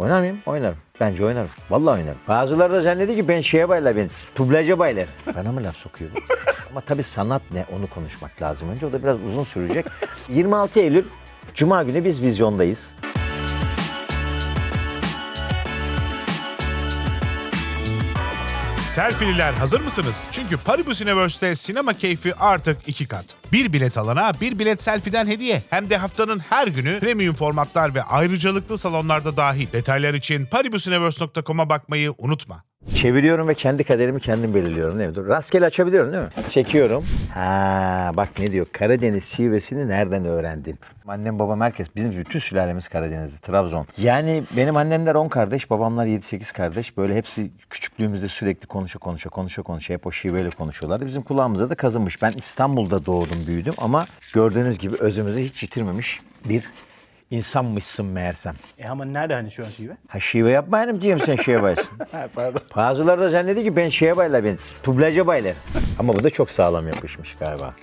Oynar mıyım? Oynarım. Bence oynarım. Vallahi oynarım. Bazıları da zannediyor ki ben şeye baylar ben. Dublaja baylar. Bana mı laf sokuyor? Ama tabii sanat ne onu konuşmak lazım önce. O da biraz uzun sürecek. 26 Eylül Cuma günü biz vizyondayız. Selfililer hazır mısınız? Çünkü Paribus Universe'te sinema keyfi artık iki kat. Bir bilet alana bir bilet selfie'den hediye. Hem de haftanın her günü premium formatlar ve ayrıcalıklı salonlarda dahil. Detaylar için paribusuniverse.com'a bakmayı unutma. Çeviriyorum ve kendi kaderimi kendim belirliyorum değil mi? Dur, rastgele açabiliyorum değil mi? Çekiyorum. Ha bak ne diyor? Karadeniz şivesini nereden öğrendin? Annem babam herkes, bizim bütün sülalemiz Karadenizli, Trabzon. Yani benim annemler 10 kardeş, babamlar 7-8 kardeş. Böyle hepsi küçüklüğümüzde sürekli konuşa konuşa konuşa konuşa hep o şiveyle konuşuyorlardı. Bizim kulağımıza da kazınmış. Ben İstanbul'da doğdum, büyüdüm ama gördüğünüz gibi özümüzü hiç yitirmemiş bir insanmışsın meğersem. E ama nerede hani şu an şive? Ha şive yapmayalım diyeyim sen şive baysın. Pardon. Bazıları da zannediyor ki ben şeye baylar, ben dublaja baylar. Ama bu da çok sağlam yapışmış galiba.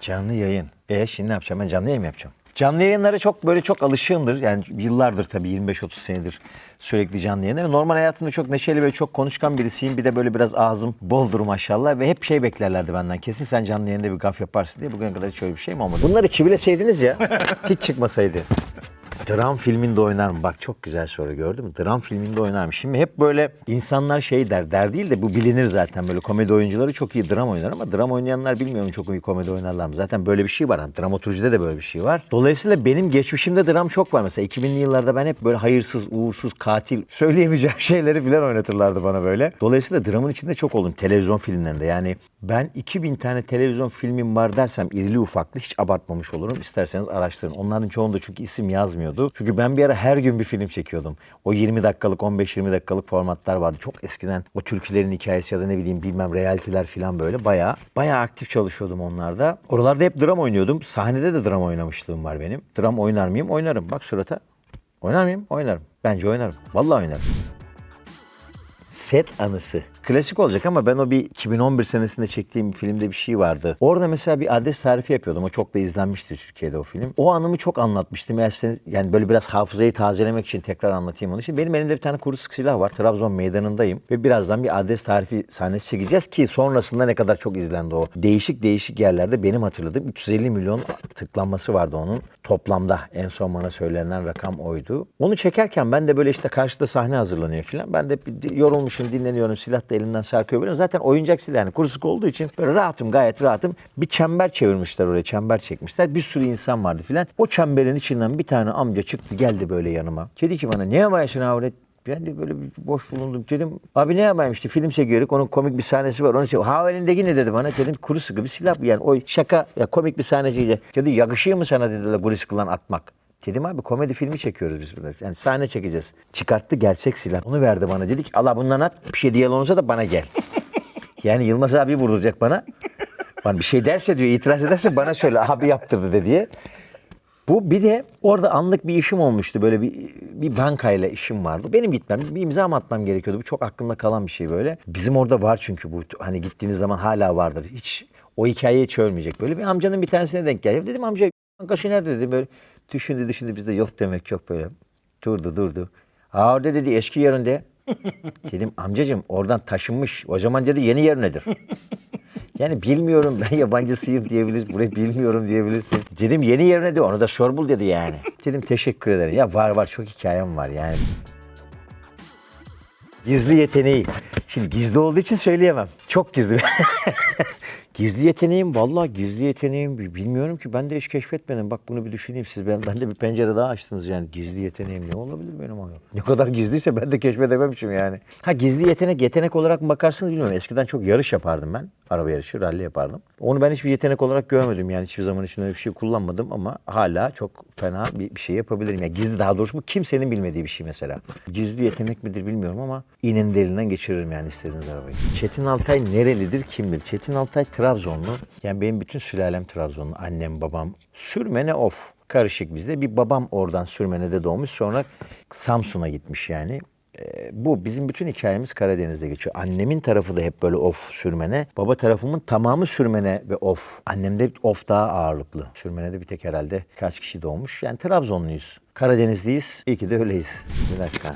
Canlı yayın. E şimdi ne yapacağım? Ben canlı yayın mı yapacağım? Canlı yayınlara çok böyle çok alışığımdır. Yani yıllardır tabii 25-30 senedir sürekli canlı yayın. Ama Normal hayatımda çok neşeli ve çok konuşkan birisiyim. Bir de böyle biraz ağzım boldur maşallah. Ve hep şey beklerlerdi benden. Kesin sen canlı yayında bir gaf yaparsın diye. Bugüne kadar hiç öyle bir şey mi olmadı? Bunları çivileseydiniz ya. hiç çıkmasaydı. Dram filminde oynar mı? Bak çok güzel soru gördün mü? Dram filminde oynar mı? Şimdi hep böyle insanlar şey der, der değil de bu bilinir zaten böyle komedi oyuncuları çok iyi dram oynar ama dram oynayanlar bilmiyorum çok iyi komedi oynarlar mı? Zaten böyle bir şey var. Yani dramaturjide de böyle bir şey var. Dolayısıyla benim geçmişimde dram çok var. Mesela 2000'li yıllarda ben hep böyle hayırsız, uğursuz, katil söyleyemeyeceğim şeyleri falan oynatırlardı bana böyle. Dolayısıyla dramın içinde çok oldum televizyon filmlerinde. Yani ben 2000 tane televizyon filmim var dersem irili ufaklı hiç abartmamış olurum. İsterseniz araştırın. Onların çoğunda çünkü isim yazmıyordu. Çünkü ben bir ara her gün bir film çekiyordum. O 20 dakikalık, 15-20 dakikalık formatlar vardı. Çok eskiden o türkülerin hikayesi ya da ne bileyim bilmem realitiler falan böyle bayağı bayağı aktif çalışıyordum onlarda. Oralarda hep dram oynuyordum. Sahnede de dram oynamışlığım var benim. Dram oynar mıyım? Oynarım. Bak surata. Oynar mıyım? Oynarım. Bence oynarım. Vallahi oynarım. Set anısı. Klasik olacak ama ben o bir 2011 senesinde çektiğim bir filmde bir şey vardı. Orada mesela bir adres tarifi yapıyordum. O çok da izlenmişti Türkiye'de o film. O anımı çok anlatmıştım. Eğer yani böyle biraz hafızayı tazelemek için tekrar anlatayım onu. Şimdi benim elimde bir tane kuru sık silah var. Trabzon meydanındayım. Ve birazdan bir adres tarifi sahnesi çekeceğiz ki sonrasında ne kadar çok izlendi o. Değişik değişik yerlerde benim hatırladığım 350 milyon tıklanması vardı onun. Toplamda en son bana söylenen rakam oydu. Onu çekerken ben de böyle işte karşıda sahne hazırlanıyor falan. Ben de bir yorulmuşum, dinleniyorum. Silah da elimden sarkıyor. Böyle. Zaten oyuncak silah yani kuru sık olduğu için böyle rahatım, gayet rahatım. Bir çember çevirmişler oraya, çember çekmişler. Bir sürü insan vardı filan. O çemberin içinden bir tane amca çıktı geldi böyle yanıma. Dedi ki bana ne yapıyorsun avret? Ben de böyle bir boş bulundum. Dedim abi ne yapayım işte film çekiyoruz. Onun komik bir sahnesi var. Onu çek- Ha elindeki ne dedi bana? Dedim kuru sıkı bir silah yani. O şaka ya komik bir sahneciydi. Dedi yakışıyor mu sana dediler kuru sıkılan atmak. Dedim abi komedi filmi çekiyoruz biz burada. Yani sahne çekeceğiz. Çıkarttı gerçek silah. Onu verdi bana. Dedik Allah bundan at. Bir şey diyen olursa da bana gel. yani Yılmaz abi vurduracak bana. Bana bir şey derse diyor itiraz ederse bana söyle abi yaptırdı de diye. Bu bir de orada anlık bir işim olmuştu. Böyle bir bir bankayla işim vardı. Benim gitmem, bir imza mı atmam gerekiyordu. Bu çok aklımda kalan bir şey böyle. Bizim orada var çünkü bu. Hani gittiğiniz zaman hala vardır. Hiç o hikaye hiç ölmeyecek. Böyle bir amcanın bir tanesine denk geldi. Dedim amca bankası nerede dedim. Böyle düşündü düşündü bizde yok demek yok böyle. Durdu durdu. Ha orada dedi eski yerinde. Dedim amcacığım oradan taşınmış. O zaman dedi yeni yer nedir? Yani bilmiyorum ben yabancısıyım diyebiliriz. Burayı bilmiyorum diyebilirsin. Dedim yeni yerine de onu da sor bul dedi yani. Dedim teşekkür ederim. Ya var var çok hikayem var yani. Gizli yeteneği. Şimdi gizli olduğu için söyleyemem. Çok gizli. gizli yeteneğim vallahi gizli yeteneğim bilmiyorum ki ben de hiç keşfetmedim. Bak bunu bir düşüneyim siz ben, ben de bir pencere daha açtınız yani. Gizli yeteneğim ne olabilir benim abi? Ne kadar gizliyse ben de keşfedememişim yani. Ha gizli yetenek yetenek olarak mı bakarsınız bilmiyorum. Eskiden çok yarış yapardım ben. Araba yarışı, ralli yapardım. Onu ben hiçbir yetenek olarak görmedim yani hiçbir zaman için öyle bir şey kullanmadım ama hala çok fena bir, bir şey yapabilirim. Yani gizli daha doğrusu bu kimsenin bilmediği bir şey mesela. Gizli yetenek midir bilmiyorum ama iğnenin derinden geçiririm yani istediğiniz arabayı. Çetin Altay nerelidir kimdir? Çetin Altay Trabzonlu. Yani benim bütün sülalem Trabzonlu. Annem, babam. Sürmene of. Karışık bizde. Bir babam oradan Sürmene'de doğmuş. Sonra Samsun'a gitmiş yani. Ee, bu bizim bütün hikayemiz Karadeniz'de geçiyor. Annemin tarafı da hep böyle of sürmene. Baba tarafımın tamamı sürmene ve of. Annemde of daha ağırlıklı. Sürmene de bir tek herhalde kaç kişi doğmuş. Yani Trabzonluyuz. Karadenizliyiz. İyi ki de öyleyiz. Bir dakika.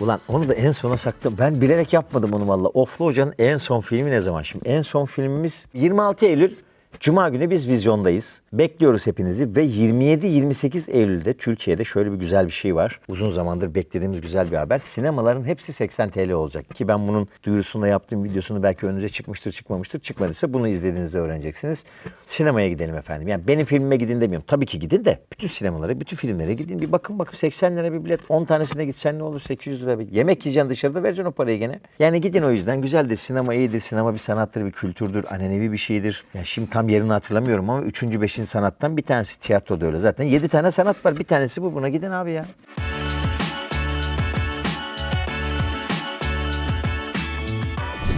Ulan onu da en sona sakladım. Ben bilerek yapmadım onu valla. Oflu Hoca'nın en son filmi ne zaman? Şimdi en son filmimiz 26 Eylül Cuma günü biz vizyondayız. Bekliyoruz hepinizi ve 27-28 Eylül'de Türkiye'de şöyle bir güzel bir şey var. Uzun zamandır beklediğimiz güzel bir haber. Sinemaların hepsi 80 TL olacak. Ki ben bunun duyurusunu da yaptığım videosunu belki önünüze çıkmıştır çıkmamıştır. Çıkmadıysa bunu izlediğinizde öğreneceksiniz. Sinemaya gidelim efendim. Yani benim filmime gidin demiyorum. Tabii ki gidin de bütün sinemalara, bütün filmlere gidin. Bir bakın bakın 80 lira bir bilet. 10 tanesine gitsen ne olur 800 lira bir. Yemek yiyeceksin dışarıda vereceksin o parayı gene. Yani gidin o yüzden. Güzeldir. Sinema iyidir. Sinema bir sanattır, bir kültürdür. Anenevi bir şeydir. Yani şimdi tam yerini hatırlamıyorum ama 3. 5. sanattan bir tanesi tiyatroda öyle. Zaten 7 tane sanat var. Bir tanesi bu. Buna gidin abi ya.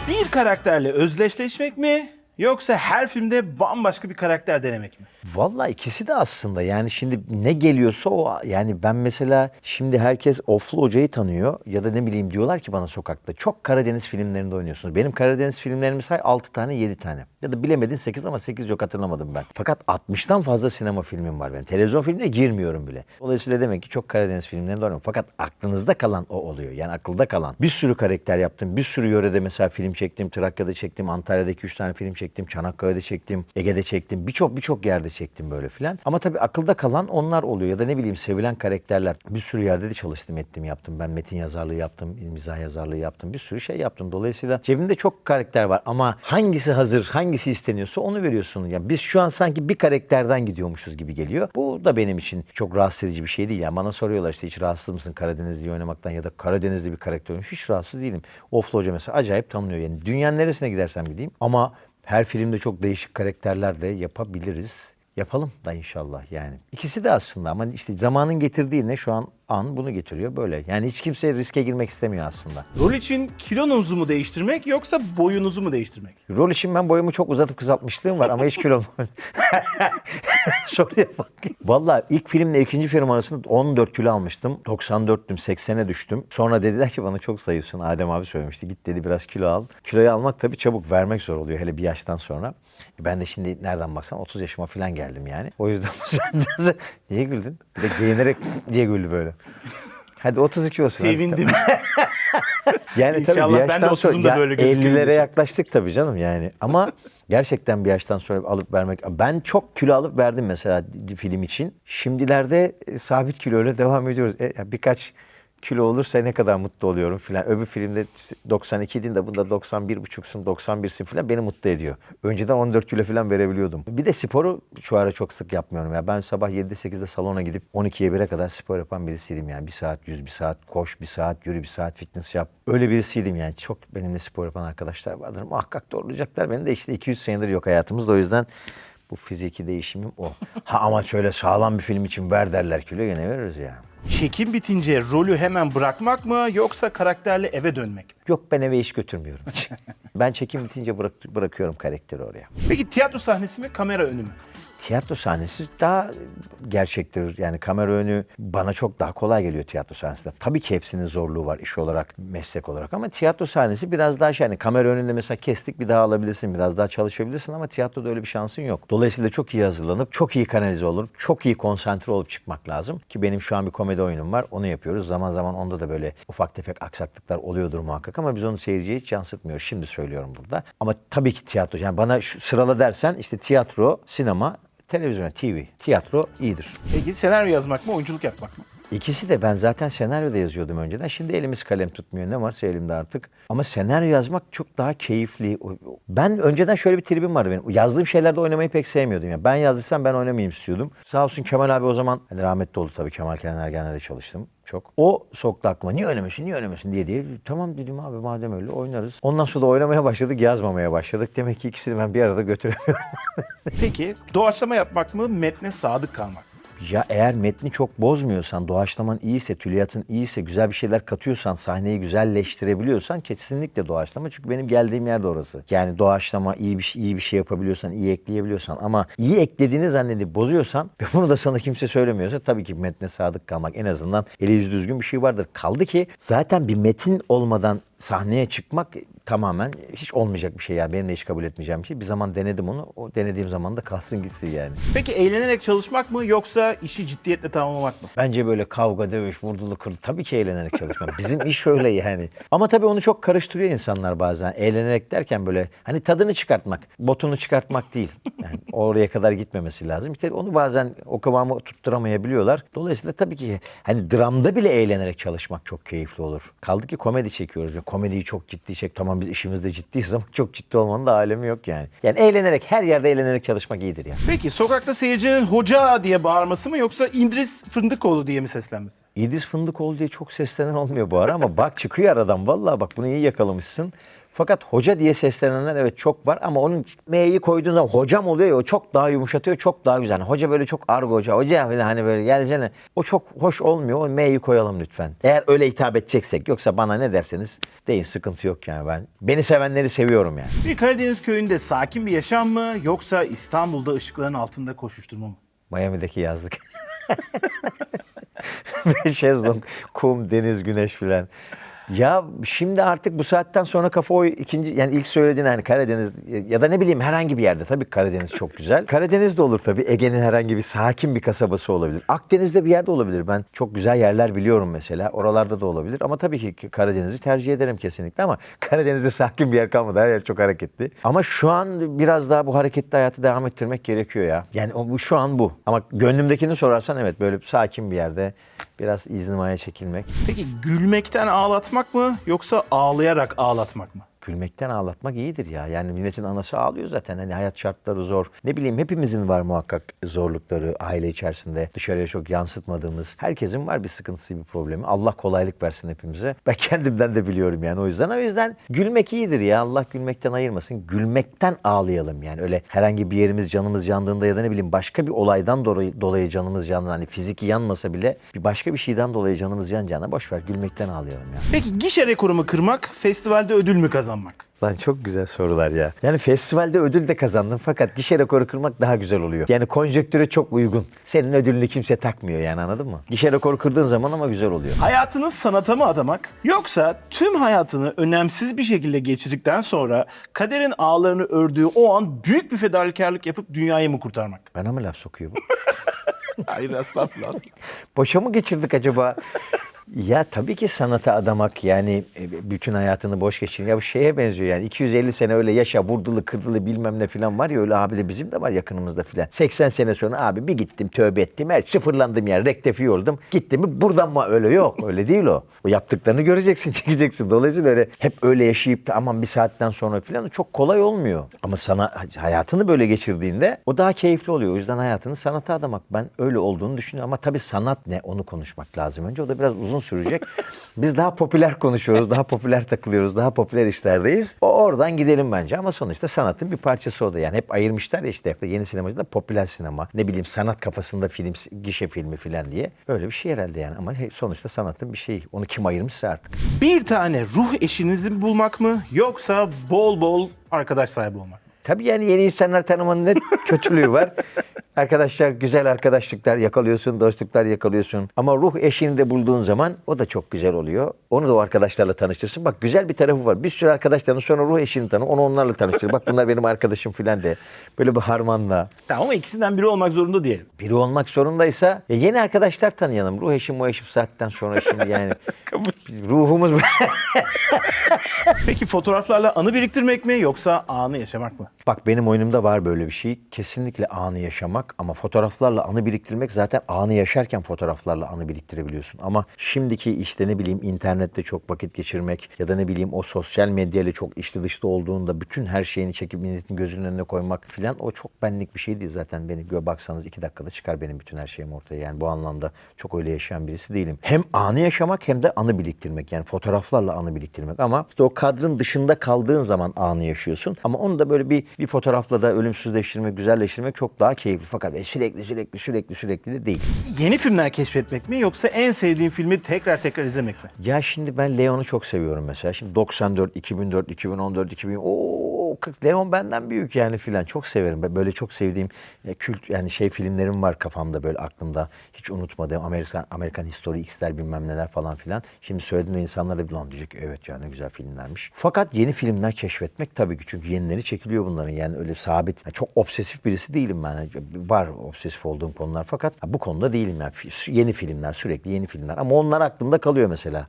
Bir karakterle özdeşleşmek mi yoksa her filmde bambaşka bir karakter denemek mi? Vallahi ikisi de aslında yani şimdi ne geliyorsa o yani ben mesela şimdi herkes Oflu Hoca'yı tanıyor ya da ne bileyim diyorlar ki bana sokakta çok Karadeniz filmlerinde oynuyorsunuz. Benim Karadeniz filmlerimi say 6 tane 7 tane ya da bilemedin 8 ama 8 yok hatırlamadım ben. Fakat 60'tan fazla sinema filmim var benim. Televizyon filmine girmiyorum bile. Dolayısıyla demek ki çok Karadeniz filmlerinde oynuyorum. Fakat aklınızda kalan o oluyor. Yani akılda kalan. Bir sürü karakter yaptım. Bir sürü yörede mesela film çektim. Trakya'da çektim. Antalya'da 2-3 tane film çektim. Çanakkale'de çektim. Ege'de çektim. Birçok birçok yerde çektim böyle filan. Ama tabii akılda kalan onlar oluyor. Ya da ne bileyim sevilen karakterler. Bir sürü yerde de çalıştım ettim yaptım. Ben metin yazarlığı yaptım. mizah yazarlığı yaptım. Bir sürü şey yaptım. Dolayısıyla cebimde çok karakter var. Ama hangisi hazır, hangisi isteniyorsa onu veriyorsun. Yani biz şu an sanki bir karakterden gidiyormuşuz gibi geliyor. Bu da benim için çok rahatsız edici bir şey değil. Yani bana soruyorlar işte hiç rahatsız mısın Karadenizli oynamaktan ya da Karadenizli bir karakter oynamak. Hiç rahatsız değilim. Oflu Hoca mesela acayip tanınıyor. Yani dünyanın neresine gidersem gideyim. Ama her filmde çok değişik karakterler de yapabiliriz. Yapalım da inşallah yani. İkisi de aslında ama işte zamanın getirdiği ne şu an an bunu getiriyor böyle. Yani hiç kimse riske girmek istemiyor aslında. Rol için kilonuzu mu değiştirmek yoksa boyunuzu mu değiştirmek? Rol için ben boyumu çok uzatıp kısaltmışlığım var ama hiç kilom Soruya bak. Valla ilk filmle ikinci film arasında 14 kilo almıştım. 94'tüm 80'e düştüm. Sonra dediler ki bana çok zayıfsın. Adem abi söylemişti. Git dedi biraz kilo al. Kiloyu almak tabii çabuk vermek zor oluyor hele bir yaştan sonra. Ben de şimdi nereden baksan 30 yaşıma falan geldim yani. O yüzden niye güldün? Bir de giyinerek niye güldü böyle? Hadi 32 olsun. Sevindim. Yani tabii İnşallah bir ben de yaştan sonra 30'umda ya böyle gözüküyorum 50'lere inşallah. yaklaştık tabii canım yani. Ama gerçekten bir yaştan sonra alıp vermek. Ben çok kilo alıp verdim mesela film için. Şimdilerde e, sabit kiloyla devam ediyoruz. E, birkaç kilo olursa ne kadar mutlu oluyorum filan. Öbür filmde 92 idin de bunda 91 buçuksun, 91'sin filan beni mutlu ediyor. Önceden 14 kilo filan verebiliyordum. Bir de sporu şu ara çok sık yapmıyorum ya. Ben sabah 7'de 8'de salona gidip 12'ye 1'e kadar spor yapan birisiydim yani. Bir saat yüz, bir saat koş, bir saat yürü, bir saat fitness yap. Öyle birisiydim yani. Çok benimle spor yapan arkadaşlar vardır. Muhakkak doğrulayacaklar. Beni de işte 200 senedir yok hayatımızda. O yüzden bu fiziki değişimim o. Ha ama şöyle sağlam bir film için ver derler kilo gene veririz ya. Çekim bitince rolü hemen bırakmak mı yoksa karakterle eve dönmek mi? Yok ben eve iş götürmüyorum. ben çekim bitince bırak, bırakıyorum karakteri oraya. Peki tiyatro sahnesi mi kamera önü mü? Tiyatro sahnesi daha gerçektir. Yani kamera önü bana çok daha kolay geliyor tiyatro sahnesinde. Tabii ki hepsinin zorluğu var iş olarak, meslek olarak ama tiyatro sahnesi biraz daha şey. Yani kamera önünde mesela kestik bir daha alabilirsin, biraz daha çalışabilirsin ama tiyatroda öyle bir şansın yok. Dolayısıyla çok iyi hazırlanıp, çok iyi kanalize olup, çok iyi konsantre olup çıkmak lazım. Ki benim şu an bir komedi oyunum var. Onu yapıyoruz. Zaman zaman onda da böyle ufak tefek aksaklıklar oluyordur muhakkak ama biz onu seyirciye hiç yansıtmıyoruz. Şimdi söylüyorum burada. Ama tabii ki tiyatro. Yani bana şu sırala dersen işte tiyatro, sinema, televizyon, TV, tiyatro iyidir. Peki senaryo yazmak mı oyunculuk yapmak mı? İkisi de ben zaten senaryo da yazıyordum önceden. Şimdi elimiz kalem tutmuyor. Ne varsa elimde artık. Ama senaryo yazmak çok daha keyifli. Ben önceden şöyle bir tribim vardı benim. Yazdığım şeylerde oynamayı pek sevmiyordum. Yani ben yazdıysam ben oynamayayım istiyordum. Sağ olsun Kemal abi o zaman hani rahmetli oldu tabii Kemal Kenan Ergen'le de çalıştım çok. O soktu aklıma niye oynamasın niye oynamasın diye diye. Tamam dedim abi madem öyle oynarız. Ondan sonra da oynamaya başladık yazmamaya başladık. Demek ki ikisini ben bir arada götüremiyorum. Peki doğaçlama yapmak mı metne sadık kalmak? Ya eğer metni çok bozmuyorsan, doğaçlaman iyiyse, tüliyatın iyiyse, güzel bir şeyler katıyorsan, sahneyi güzelleştirebiliyorsan kesinlikle doğaçlama. Çünkü benim geldiğim yer de orası. Yani doğaçlama iyi bir şey, iyi bir şey yapabiliyorsan, iyi ekleyebiliyorsan ama iyi eklediğini zannedip bozuyorsan ve bunu da sana kimse söylemiyorsa tabii ki metne sadık kalmak en azından eli yüzü düzgün bir şey vardır. Kaldı ki zaten bir metin olmadan sahneye çıkmak tamamen hiç olmayacak bir şey yani. Benim de hiç kabul etmeyeceğim bir şey. Bir zaman denedim onu. O denediğim zaman da kalsın gitsin yani. Peki eğlenerek çalışmak mı yoksa işi ciddiyetle tamamlamak mı? Bence böyle kavga, dövüş, vurdulu kırdı. Tabii ki eğlenerek çalışmak. Bizim iş öyle yani. Ama tabii onu çok karıştırıyor insanlar bazen. Eğlenerek derken böyle hani tadını çıkartmak, botunu çıkartmak değil. Yani oraya kadar gitmemesi lazım. İşte onu bazen o kıvamı tutturamayabiliyorlar. Dolayısıyla tabii ki hani dramda bile eğlenerek çalışmak çok keyifli olur. Kaldı ki komedi çekiyoruz. Ya komediyi çok ciddi çek. Tamam biz işimizde ciddiyiz ama çok ciddi olmanın da alemi yok yani. Yani eğlenerek, her yerde eğlenerek çalışmak iyidir yani. Peki sokakta seyircinin hoca diye bağırması mı yoksa İdris Fındıkoğlu diye mi seslenmesi? İdris Fındıkoğlu diye çok seslenen olmuyor bu ara ama bak çıkıyor aradan. Vallahi bak bunu iyi yakalamışsın. Fakat hoca diye seslenenler evet çok var ama onun M'yi koyduğun zaman hocam oluyor ya o çok daha yumuşatıyor çok daha güzel. Hani hoca böyle çok argo hoca hoca hani böyle gelsene o çok hoş olmuyor o M'yi koyalım lütfen. Eğer öyle hitap edeceksek yoksa bana ne derseniz deyin sıkıntı yok yani ben. Beni sevenleri seviyorum yani. Bir Karadeniz köyünde sakin bir yaşam mı yoksa İstanbul'da ışıkların altında koşuşturma mı? Miami'deki yazlık. Şezlong, kum, deniz, güneş filan. Ya şimdi artık bu saatten sonra kafa o ikinci yani ilk söylediğin hani Karadeniz ya da ne bileyim herhangi bir yerde tabii Karadeniz çok güzel. Karadeniz de olur tabii. Ege'nin herhangi bir sakin bir kasabası olabilir. Akdeniz'de bir yerde olabilir. Ben çok güzel yerler biliyorum mesela. Oralarda da olabilir ama tabii ki Karadeniz'i tercih ederim kesinlikle ama Karadeniz'de sakin bir yer kalmadı. Her yer çok hareketli. Ama şu an biraz daha bu hareketli hayatı devam ettirmek gerekiyor ya. Yani o, bu şu an bu. Ama gönlümdekini sorarsan evet böyle sakin bir yerde biraz iznimaya çekilmek. Peki gülmekten ağlatmak mı yoksa ağlayarak ağlatmak mı? Gülmekten ağlatmak iyidir ya. Yani milletin anası ağlıyor zaten. Hani hayat şartları zor. Ne bileyim hepimizin var muhakkak zorlukları aile içerisinde. Dışarıya çok yansıtmadığımız. Herkesin var bir sıkıntısı, bir problemi. Allah kolaylık versin hepimize. Ben kendimden de biliyorum yani o yüzden. O yüzden gülmek iyidir ya. Allah gülmekten ayırmasın. Gülmekten ağlayalım yani. Öyle herhangi bir yerimiz canımız yandığında ya da ne bileyim başka bir olaydan dolayı, dolayı canımız yandığında hani fiziki yanmasa bile bir başka bir şeyden dolayı canımız yanacağına boş ver gülmekten ağlayalım ya. Peki gişe rekorumu kırmak, festivalde ödül mü kazanmak? kullanmak. Lan çok güzel sorular ya. Yani festivalde ödül de kazandın fakat gişe rekoru kırmak daha güzel oluyor. Yani konjektüre çok uygun. Senin ödülünü kimse takmıyor yani anladın mı? Gişe rekoru kırdığın zaman ama güzel oluyor. Hayatını sanata mı adamak yoksa tüm hayatını önemsiz bir şekilde geçirdikten sonra kaderin ağlarını ördüğü o an büyük bir fedakarlık yapıp dünyayı mı kurtarmak? Bana mı laf sokuyor bu? Hayır estağfurullah. Boşa mı geçirdik acaba? Ya tabii ki sanata adamak yani e, bütün hayatını boş geçirin. Ya bu şeye benziyor yani 250 sene öyle yaşa vurdulu kırdılı bilmem ne falan var ya öyle abi de bizim de var yakınımızda filan. 80 sene sonra abi bir gittim tövbe ettim her sıfırlandım yani rektefi oldum. Gittim mi buradan mı öyle yok öyle değil o. O yaptıklarını göreceksin çekeceksin. Dolayısıyla öyle hep öyle yaşayıp da aman bir saatten sonra filan çok kolay olmuyor. Ama sana hayatını böyle geçirdiğinde o daha keyifli oluyor. O yüzden hayatını sanata adamak ben öyle olduğunu düşünüyorum. Ama tabii sanat ne onu konuşmak lazım önce. O da biraz uzun sürecek. Biz daha popüler konuşuyoruz, daha popüler takılıyoruz, daha popüler işlerdeyiz. O oradan gidelim bence ama sonuçta sanatın bir parçası o da. Yani hep ayırmışlar ya işte yeni sinemacıda popüler sinema, ne bileyim sanat kafasında film, gişe filmi falan diye. Böyle bir şey herhalde yani ama sonuçta sanatın bir şeyi. Onu kim ayırmışsa artık. Bir tane ruh eşinizi bulmak mı yoksa bol bol arkadaş sahibi olmak? Tabii yani yeni insanlar tanımanın ne kötülüğü var. Arkadaşlar güzel arkadaşlıklar yakalıyorsun, dostluklar yakalıyorsun. Ama ruh eşini de bulduğun zaman o da çok güzel oluyor. Onu da o arkadaşlarla tanıştırsın. Bak güzel bir tarafı var. Bir sürü arkadaşlarını sonra ruh eşini tanı. Onu onlarla tanıştır. Bak bunlar benim arkadaşım filan de. Böyle bir harmanla. Tamam ama ikisinden biri olmak zorunda diyelim. Biri olmak zorundaysa ya yeni arkadaşlar tanıyalım. Ruh eşim o eşim saatten sonra şimdi yani ruhumuz Peki fotoğraflarla anı biriktirmek mi yoksa anı yaşamak mı? Bak benim oyunumda var böyle bir şey. Kesinlikle anı yaşamak ama fotoğraflarla anı biriktirmek zaten anı yaşarken fotoğraflarla anı biriktirebiliyorsun. Ama şimdiki işte ne bileyim internette çok vakit geçirmek ya da ne bileyim o sosyal medyayla çok içli dışlı olduğunda bütün her şeyini çekip milletin gözünün önüne koymak filan o çok benlik bir şey değil zaten. Beni gö baksanız iki dakikada çıkar benim bütün her şeyim ortaya. Yani bu anlamda çok öyle yaşayan birisi değilim. Hem anı yaşamak hem de anı biriktirmek. Yani fotoğraflarla anı biriktirmek ama işte o kadrın dışında kaldığın zaman anı yaşıyorsun. Ama onu da böyle bir Bir fotoğrafla da ölümsüzleştirmek, güzelleştirmek çok daha keyifli. Fakat e, sürekli sürekli sürekli sürekli de değil. Yeni filmler keşfetmek mi yoksa en sevdiğin filmi tekrar tekrar izlemek mi? Ya şimdi ben Leon'u çok seviyorum mesela. Şimdi 94, 2004, 2014, 2000 o 40 Leon benden büyük yani filan. Çok severim. Böyle çok sevdiğim kült yani şey filmlerim var kafamda böyle aklımda. Hiç unutmadığım Amerikan Amerikan History X'ler bilmem neler falan filan. Şimdi söylediğimde insanlar da lan diyecek evet ya ne güzel filmlermiş. Fakat yeni filmler keşfetmek tabii ki çünkü yenileri çekiliyor bunların. Yani öyle sabit yani çok obsesif birisi değilim ben. Yani Var obsesif olduğum konular fakat bu konuda değilim yani. Yeni filmler sürekli yeni filmler ama onlar aklımda kalıyor mesela.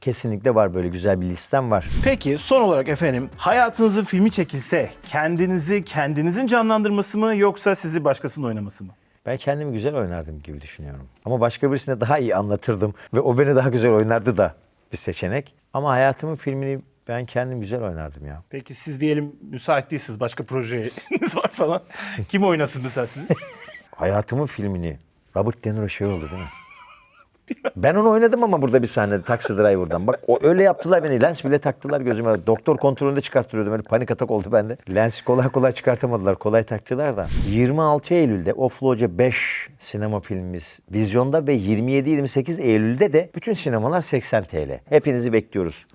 Kesinlikle var böyle güzel bir listem var. Peki son olarak efendim hayatınızın filmi çekilse kendinizi kendinizin canlandırması mı yoksa sizi başkasının oynaması mı? Ben kendimi güzel oynardım gibi düşünüyorum. Ama başka birisine daha iyi anlatırdım ve o beni daha güzel oynardı da bir seçenek. Ama hayatımın filmini ben kendim güzel oynardım ya. Peki siz diyelim müsait değilsiniz başka projeniz var falan. Kim oynasın mesela sizi? Hayatımın filmini Robert De Niro şey oldu değil mi? Ben onu oynadım ama burada bir sahnede Taxi Driver'dan. Bak o öyle yaptılar beni. Lens bile taktılar gözüme. Doktor kontrolünde çıkarttırıyordum. Öyle panik atak oldu bende. Lens kolay kolay çıkartamadılar. Kolay taktılar da. 26 Eylül'de Offloca 5 sinema filmimiz vizyonda ve 27-28 Eylül'de de bütün sinemalar 80 TL. Hepinizi bekliyoruz.